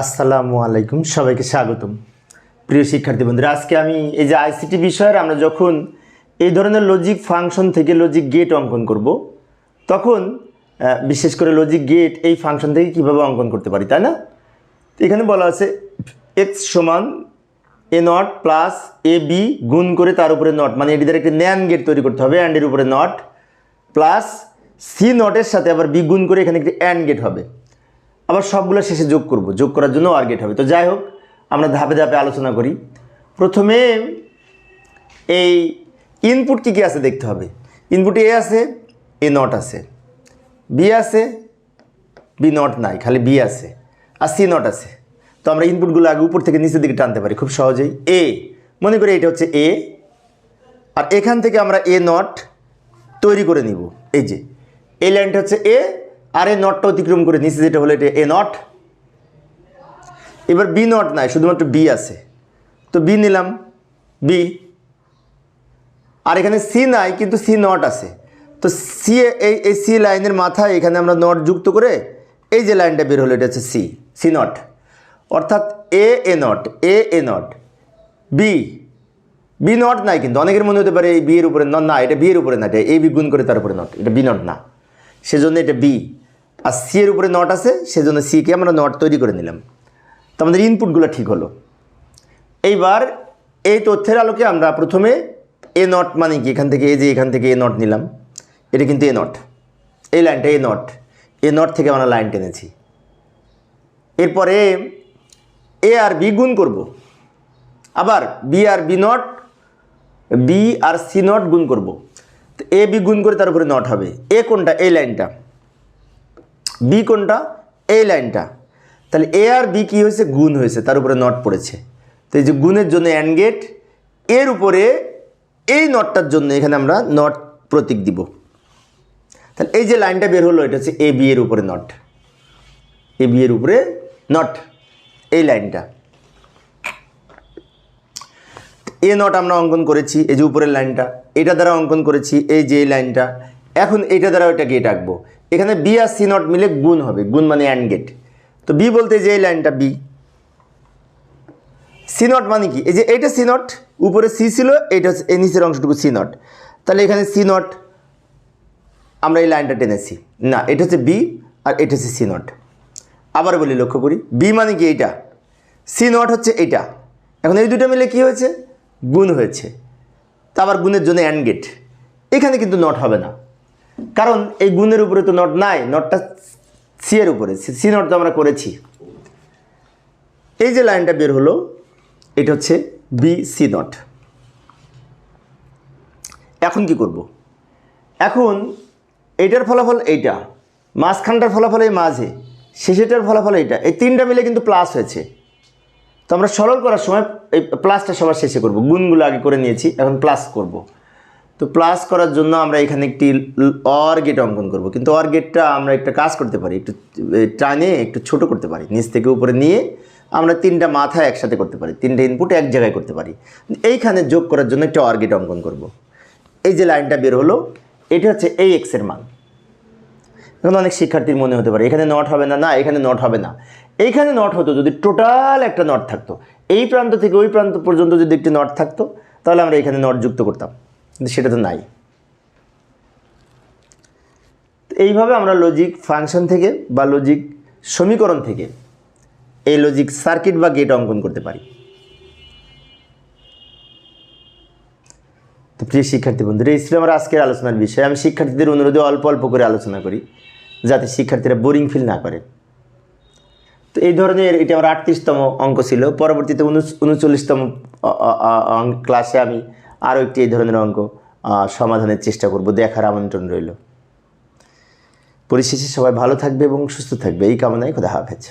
আসসালামু আলাইকুম, সবাইকে স্বাগতম। প্রিয় শিক্ষার্থী বন্ধুরা, আজকে আমি এই যে আইসিটি বিষয়ের আমরা যখন এই ধরনের লজিক ফাংশন থেকে লজিক গেট অঙ্কন করব, তখন বিশেষ করে লজিক গেট এই ফাংশন থেকে কীভাবে অঙ্কন করতে পারি, তাই না? এখানে বলা আছে এক্স সমান A not plus A B গুণ করে তার উপরে নট মানে এটিদের একটি ন্যান গেট তৈরি করতে হবে অ্যান্ডের উপরে নট প্লাস সি নটের সাথে আবার বি গুণ করে এখানে একটি অ্যান্ড গেট হবে। আবার সবগুলো শেষে যোগ করব। যোগ করার জন্য আর গেট হবে। তো যাই হোক, আমরা ধাপে ধাপে আলোচনা করি। প্রথমে এই ইনপুট কী কী আছে দেখতে হবে। ইনপুট এ আছে এ নট আছে। বি আছে বি নট নাই, খালি বি আছে আর সি নট আছে। তো আমরা ইনপুটগুলো আগে উপর থেকে নিচের দিকে টানতে পারি খুব সহজেই। এ মনে করি এটা হচ্ছে এ আর এখান থেকে আমরা এ নট তৈরি করে নিব। এই যে, এই লাইনটা হচ্ছে এ আর এ নটটা অতিক্রম করে নিচে যেটা হলো এটা এ নট এবার বি নট নাই, শুধুমাত্র বি আছে। তো বি নিলাম, বি। আর এখানে সি নাই, কিন্তু সি নট আছে। তো সি এই এই সি লাইনের মাথায় এখানে আমরা নট যুক্ত করে এই যে লাইনটা বের হলো, এটা হচ্ছে সি সি নট অর্থাৎ A A not A A not B. B not নাই কিন্তু, অনেকের মনে হতে পারে এই বি এর উপরে নট না, এটা বি এর উপরে না এটা এ বি গুণ করে তার উপরে নট এটা বি নট না। সেজন্য এটা বি। আর সি এর উপরে নট আছে, সেজন্য সিকে আমরা নট তৈরি করে নিলাম। তো আমাদের ইনপুটগুলো ঠিক হলো। এইবার এই তথ্যের আলোকে আমরা প্রথমে এ নট মানে কি? এখান থেকে এই যে এখান থেকে এ নট নিলাম। এটা কিন্তু এ নট এই লাইনটা এ নট এ নট থেকে আমরা লাইন টেনেছি। এরপরে এ আর বি গুণ করব। আবার বি আর বি নট বি আর সি নট গুণ করব। তো এ বি গুণ করে তার উপরে নট হবে। এ কোনটা? এই লাইনটা। বি কোনটা? এই লাইনটা। তাহলে এ আর বি কী হয়েছে? গুণ হয়েছে, তার উপরে নট পড়েছে। তো এই যে গুণের জন্য অ্যান্ড গেটের উপরে এই নটটার জন্য এখানে আমরা নট প্রতীক দিব। তাহলে এই যে লাইনটা বের হলো, এটা হচ্ছে এ বি এর উপরে নট এ বি এর উপরে নট এই লাইনটা। এ নট আমরা অঙ্কন করেছি, এই যে উপরের লাইনটা, এটা দ্বারা অঙ্কন করেছি, এই যে এই লাইনটা। এখন এইটা দ্বারা ওইটা গেট আঁকবো। এখানে বি আর সি নট মিলে গুণ হবে। গুণ মানে অ্যান্ড গেট তো বি বলতে যে এই লাইনটা বি সি নট মানে কি? এই যে এইটা সি নট উপরে সি ছিল, এইটা হচ্ছে এই নিচের অংশটুকু সি নট তাহলে এখানে সি নট আমরা এই লাইনটা টেনেছি। না, এটা হচ্ছে বি আর এটা হচ্ছে সি নট আবার বলি, লক্ষ্য করি। বি মানে কি এইটা? সি নট হচ্ছে এইটা। এখন এই দুটো মিলে কি হয়েছে? গুণ হয়েছে। তা আবার গুণের জন্য অ্যান্ড গেট এখানে কিন্তু নট হবে না। কারণ এই গুণের উপরে তো নট নাই, নটটা সি এর উপরে সি নট তো আমরা করেছি। এই যে লাইনটা বের হলো, এটা হচ্ছে বি সি নট। এখন কি করব? এখন এইটার ফলাফল এইটা, মাঝখানটার ফলাফল এই মাঝে শেষেটার ফলাফল এইটা, এই তিনটা মিলে কিন্তু প্লাস হয়েছে। তো আমরা সরল করার সময় এই প্লাসটা সবার শেষে করব, গুণগুলো আগে করে নিয়েছি, এখন প্লাস করব। তো প্লাস করার জন্য আমরা এখানে একটি অর গেট অঙ্কন করব। কিন্তু অর গেটটা আমরা একটা কাজ করতে পারি, একটু টানে, একটু ছোট করতে পারি। নিচ থেকে উপরে নিয়ে আমরা তিনটা মাথা একসাথে করতে পারি, তিনটা ইনপুট এক জায়গায় করতে পারি। এইখানে যোগ করার জন্য একটা অর গেট অঙ্কন করব। এই যে লাইনটা বের হলো, এটা হচ্ছে এই এক্সের মান। এখন অনেক শিক্ষার্থীর মনে হতে পারে, এখানে নট হবে না না, এখানে নট হবে না। এইখানে নট হতো যদি টোটাল একটা নট থাকতো। এই প্রান্ত থেকে ওই প্রান্ত পর্যন্ত যদি একটি নট থাকতো, তাহলে আমরা এখানে নট যুক্ত করতাম। সেটা তো নাই। এইভাবে আমরা লজিক ফাংশন থেকে বা লজিক সমীকরণ থেকে এই লজিক সার্কিট বা গেট অঙ্কন করতে পারি। তো প্রিয় শিক্ষার্থী বন্ধুরা, এই ছিল আমার আজকের আলোচনার বিষয়। আমি শিক্ষার্থীদের অনুরোধে অল্প অল্প করে আলোচনা করি, যাতে শিক্ষার্থীরা বোরিং ফিল না করে। তো এই ধরনের এটা আমার আটত্রিশতম অঙ্ক ছিল। পরবর্তীতে উনচল্লিশতম ক্লাসে আমি আরও একটি এই ধরনের অঙ্ক সমাধানের চেষ্টা করব, দেখার আমন্ত্রণ রইল। পরিশেষে সবাই ভালো থাকবে এবং সুস্থ থাকবে। এই কামনায় খোদা হাফেজ।